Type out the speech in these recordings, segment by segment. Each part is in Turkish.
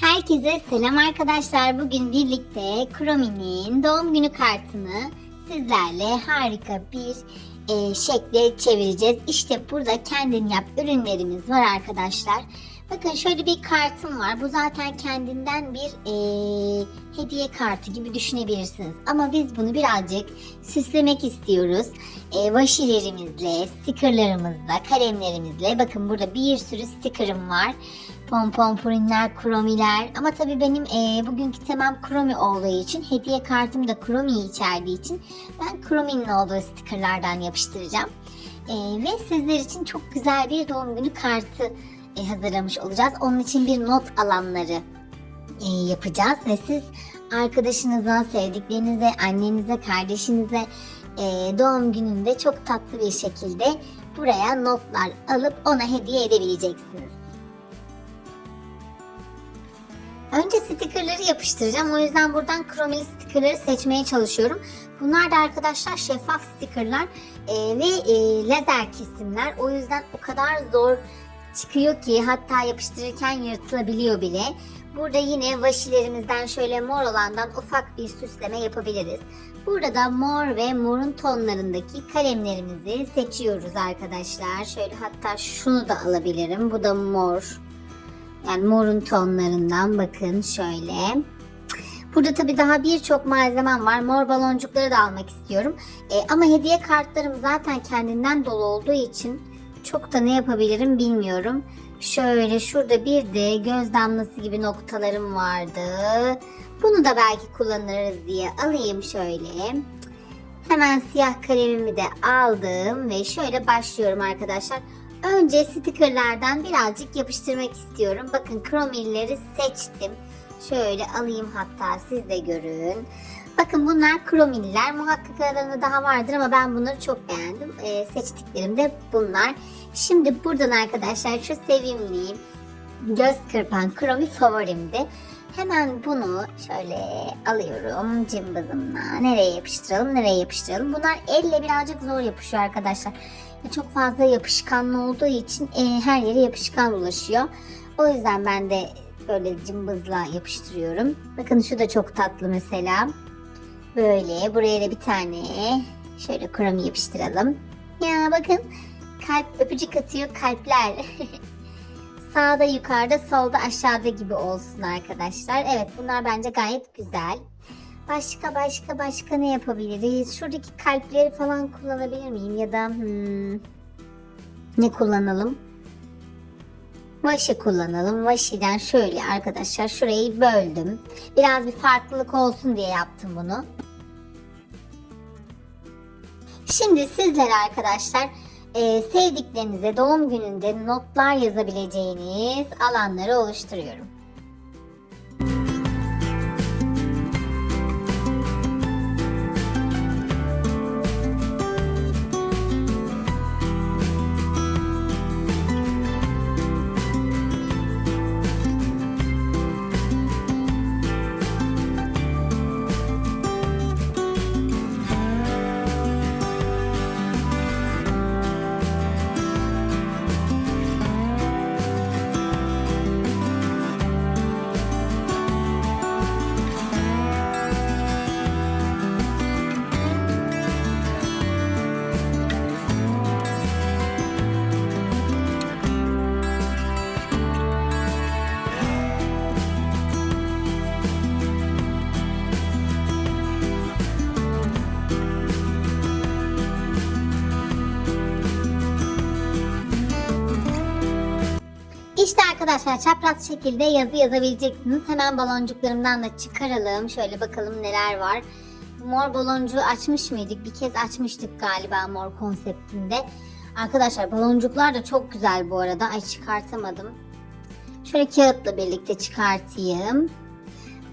Herkese selam arkadaşlar. Bugün birlikte Chrome'nin doğum günü kartını sizlerle harika bir e, şekle çevireceğiz. İşte burada kendin yap ürünlerimiz var arkadaşlar. Bakın şöyle bir kartım var. Bu zaten kendinden bir e, hediye kartı gibi düşünebilirsiniz. Ama biz bunu birazcık süslemek istiyoruz. E, vaşilerimizle, stickerlarımızla, kalemlerimizle. Bakın burada bir sürü stickerım var. Pompon purinler, kromiler. Ama tabii benim e, bugünkü temam kromi olduğu için, hediye kartım da kromi içerdiği için ben krominin olduğu stickerlardan yapıştıracağım. E, ve sizler için çok güzel bir doğum günü kartı e, hazırlamış olacağız. Onun için bir not alanları e, yapacağız ve siz arkadaşınıza, sevdiklerinize, annenize, kardeşinize e, doğum gününde çok tatlı bir şekilde buraya notlar alıp ona hediye edebileceksiniz. Önce stickerları yapıştıracağım. O yüzden buradan kromili stickerları seçmeye çalışıyorum. Bunlar da arkadaşlar şeffaf stickerlar e, ve e, lazer kesimler. O yüzden o kadar zor çıkıyor ki hatta yapıştırırken yırtılabiliyor bile. Burada yine vaşilerimizden şöyle mor olandan ufak bir süsleme yapabiliriz. Burada da mor ve morun tonlarındaki kalemlerimizi seçiyoruz arkadaşlar. Şöyle hatta şunu da alabilirim. Bu da mor. Yani morun tonlarından bakın şöyle. Burada tabii daha birçok malzemem var. Mor baloncukları da almak istiyorum. E, ama hediye kartlarım zaten kendinden dolu olduğu için çok da ne yapabilirim bilmiyorum. Şöyle şurada bir de göz damlası gibi noktalarım vardı. Bunu da belki kullanırız diye alayım şöyle. Hemen siyah kalemimi de aldım ve şöyle başlıyorum arkadaşlar. Önce stickerlardan birazcık yapıştırmak istiyorum. Bakın kromilleri seçtim. Şöyle alayım hatta siz de görün. Bakın bunlar kromiller. Muhakkak aralarında daha vardır ama ben bunları çok beğendim. Ee, seçtiklerim de bunlar. Şimdi buradan arkadaşlar şu sevimli göz kırpan kromi favorimdi. Hemen bunu şöyle alıyorum cımbızımla. Nereye yapıştıralım, nereye yapıştıralım. Bunlar elle birazcık zor yapışıyor arkadaşlar. Çok fazla yapışkanlı olduğu için e, her yere yapışkan ulaşıyor. O yüzden ben de böyle cımbızla yapıştırıyorum. Bakın şu da çok tatlı mesela. Böyle buraya da bir tane şöyle kromi yapıştıralım. Ya bakın kalp öpücük atıyor kalpler. Sağda yukarıda solda aşağıda gibi olsun arkadaşlar. Evet bunlar bence gayet güzel. Başka başka başka ne yapabiliriz? Şuradaki kalpleri falan kullanabilir miyim? Ya da hmm, ne kullanalım? Vaşi kullanalım. Vaşi'den şöyle arkadaşlar şurayı böldüm. Biraz bir farklılık olsun diye yaptım bunu. Şimdi sizlere arkadaşlar e, sevdiklerinize doğum gününde notlar yazabileceğiniz alanları oluşturuyorum. İşte arkadaşlar çapraz şekilde yazı yazabileceksiniz. Hemen baloncuklarımdan da çıkaralım. Şöyle bakalım neler var. Mor baloncuğu açmış mıydık? Bir kez açmıştık galiba mor konseptinde. Arkadaşlar baloncuklar da çok güzel bu arada. Ay çıkartamadım. Şöyle kağıtla birlikte çıkartayım.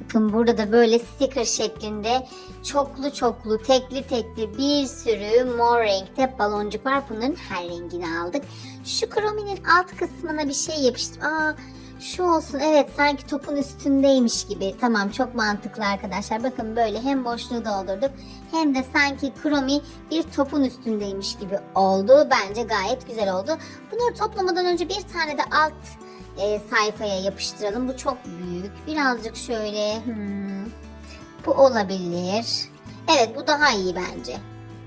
Bakın burada da böyle sticker şeklinde çoklu çoklu tekli tekli bir sürü mor renkte baloncuk var. Bunların her rengini aldık. Şu krominin alt kısmına bir şey yapıştım. Aa şu olsun evet sanki topun üstündeymiş gibi. Tamam çok mantıklı arkadaşlar. Bakın böyle hem boşluğu doldurduk hem de sanki kromi bir topun üstündeymiş gibi oldu. Bence gayet güzel oldu. Bunları toplamadan önce bir tane de alt e, sayfaya yapıştıralım. Bu çok büyük. Birazcık şöyle hmm, bu olabilir. Evet bu daha iyi bence.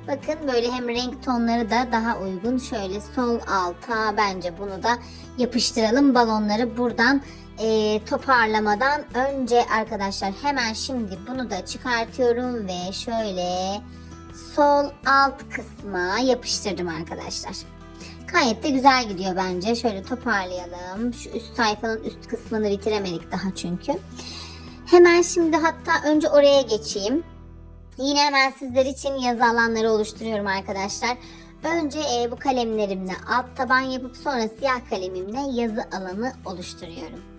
Bakın böyle hem renk tonları da daha uygun. Şöyle sol alta bence bunu da yapıştıralım. Balonları buradan e, toparlamadan önce arkadaşlar hemen şimdi bunu da çıkartıyorum ve şöyle sol alt kısma yapıştırdım arkadaşlar. Gayet de güzel gidiyor bence. Şöyle toparlayalım. Şu üst sayfanın üst kısmını bitiremedik daha çünkü. Hemen şimdi hatta önce oraya geçeyim. Yine hemen sizler için yazı alanları oluşturuyorum arkadaşlar. Önce e, bu kalemlerimle alt taban yapıp sonra siyah kalemimle yazı alanı oluşturuyorum.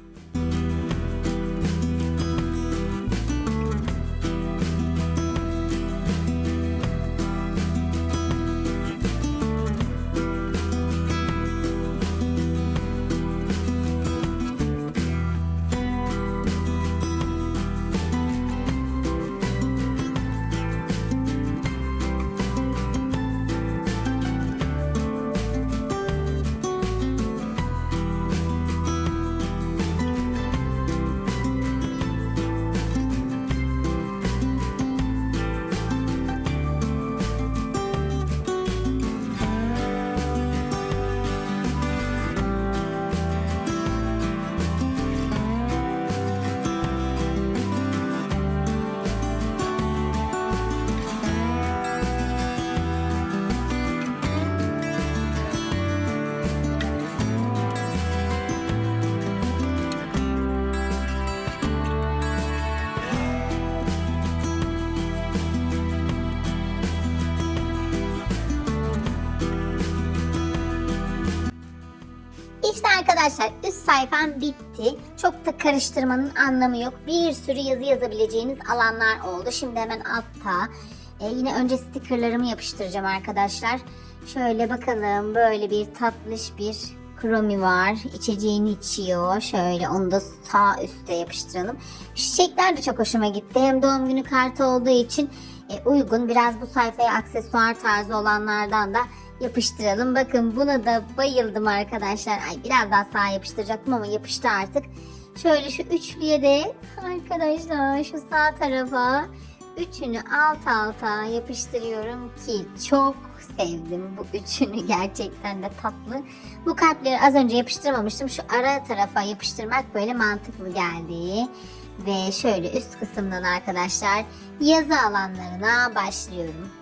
Arkadaşlar üst sayfam bitti. Çok da karıştırmanın anlamı yok. Bir sürü yazı yazabileceğiniz alanlar oldu. Şimdi hemen altta e, yine önce stickerlarımı yapıştıracağım arkadaşlar. Şöyle bakalım böyle bir tatlış bir kromi var. İçeceğini içiyor. Şöyle onu da sağ üstte yapıştıralım. Çiçekler de çok hoşuma gitti. Hem doğum günü kartı olduğu için e, uygun. Biraz bu sayfaya aksesuar tarzı olanlardan da yapıştıralım. Bakın buna da bayıldım arkadaşlar. Ay biraz daha sağa yapıştıracaktım ama yapıştı artık. Şöyle şu üçlüye de arkadaşlar şu sağ tarafa üçünü alt alta yapıştırıyorum ki çok sevdim bu üçünü gerçekten de tatlı. Bu kalpleri az önce yapıştırmamıştım. Şu ara tarafa yapıştırmak böyle mantıklı geldi. Ve şöyle üst kısımdan arkadaşlar yazı alanlarına başlıyorum.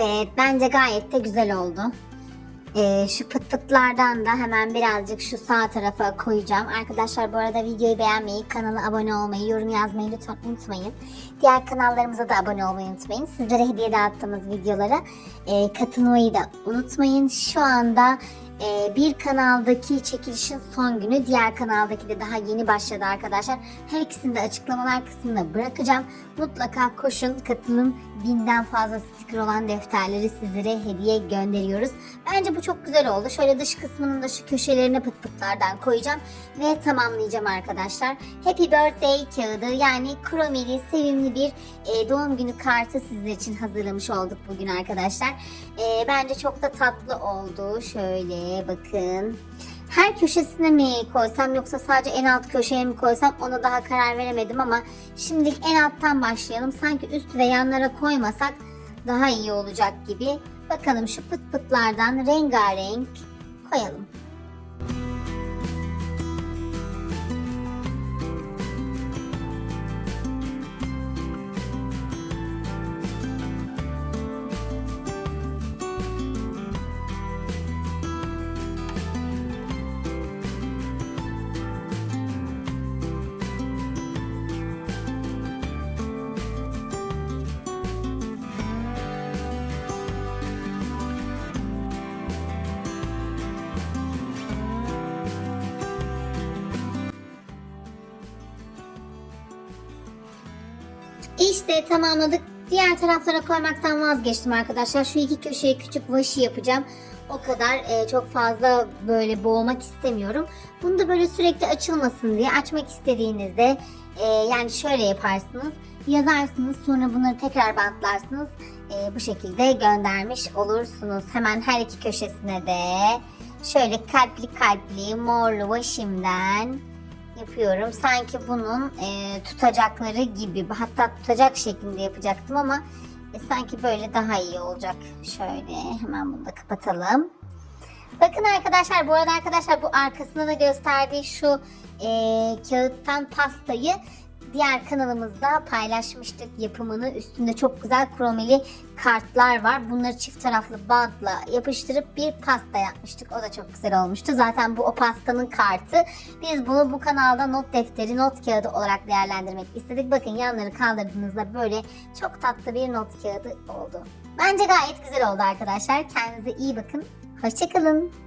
Evet bence gayet de güzel oldu. Ee, şu pıt pıtlardan da hemen birazcık şu sağ tarafa koyacağım. Arkadaşlar bu arada videoyu beğenmeyi, kanala abone olmayı, yorum yazmayı lütfen unutmayın. Diğer kanallarımıza da abone olmayı unutmayın. Sizlere hediye dağıttığımız videolara e, katılmayı da unutmayın. Şu anda e, bir kanaldaki çekilişin son günü, diğer kanaldaki de daha yeni başladı arkadaşlar. Her ikisini de açıklamalar kısmına bırakacağım. Mutlaka koşun, katılın. Binden fazla sticker olan defterleri sizlere hediye gönderiyoruz. Bence bu çok güzel oldu. Şöyle dış kısmının da şu köşelerine pıt pıtlardan koyacağım ve tamamlayacağım arkadaşlar. Happy Birthday kağıdı yani kromeli, sevimli bir e, doğum günü kartı sizler için hazırlamış olduk bugün arkadaşlar. E, bence çok da tatlı oldu. Şöyle bakın. Her köşesine mi koysam yoksa sadece en alt köşeye mi koysam ona daha karar veremedim ama şimdilik en alttan başlayalım. Sanki üst ve yanlara koymasak daha iyi olacak gibi. Bakalım şu pıt pıtlardan rengarenk koyalım. İşte tamamladık. Diğer taraflara koymaktan vazgeçtim arkadaşlar. Şu iki köşeye küçük vaşı yapacağım. O kadar e, çok fazla böyle boğmak istemiyorum. Bunu da böyle sürekli açılmasın diye açmak istediğinizde e, yani şöyle yaparsınız. Yazarsınız sonra bunları tekrar bantlarsınız. E, bu şekilde göndermiş olursunuz. Hemen her iki köşesine de şöyle kalpli kalpli morlu vaşimden yapıyorum. Sanki bunun e, tutacakları gibi hatta tutacak şeklinde yapacaktım ama e, sanki böyle daha iyi olacak. Şöyle hemen bunu da kapatalım. Bakın arkadaşlar bu arada arkadaşlar bu arkasında da gösterdiği şu e, kağıttan pastayı diğer kanalımızda paylaşmıştık yapımını. Üstünde çok güzel kromeli kartlar var. Bunları çift taraflı bantla yapıştırıp bir pasta yapmıştık. O da çok güzel olmuştu. Zaten bu o pastanın kartı. Biz bunu bu kanalda not defteri, not kağıdı olarak değerlendirmek istedik. Bakın yanları kaldırdığınızda böyle çok tatlı bir not kağıdı oldu. Bence gayet güzel oldu arkadaşlar. Kendinize iyi bakın. Hoşçakalın.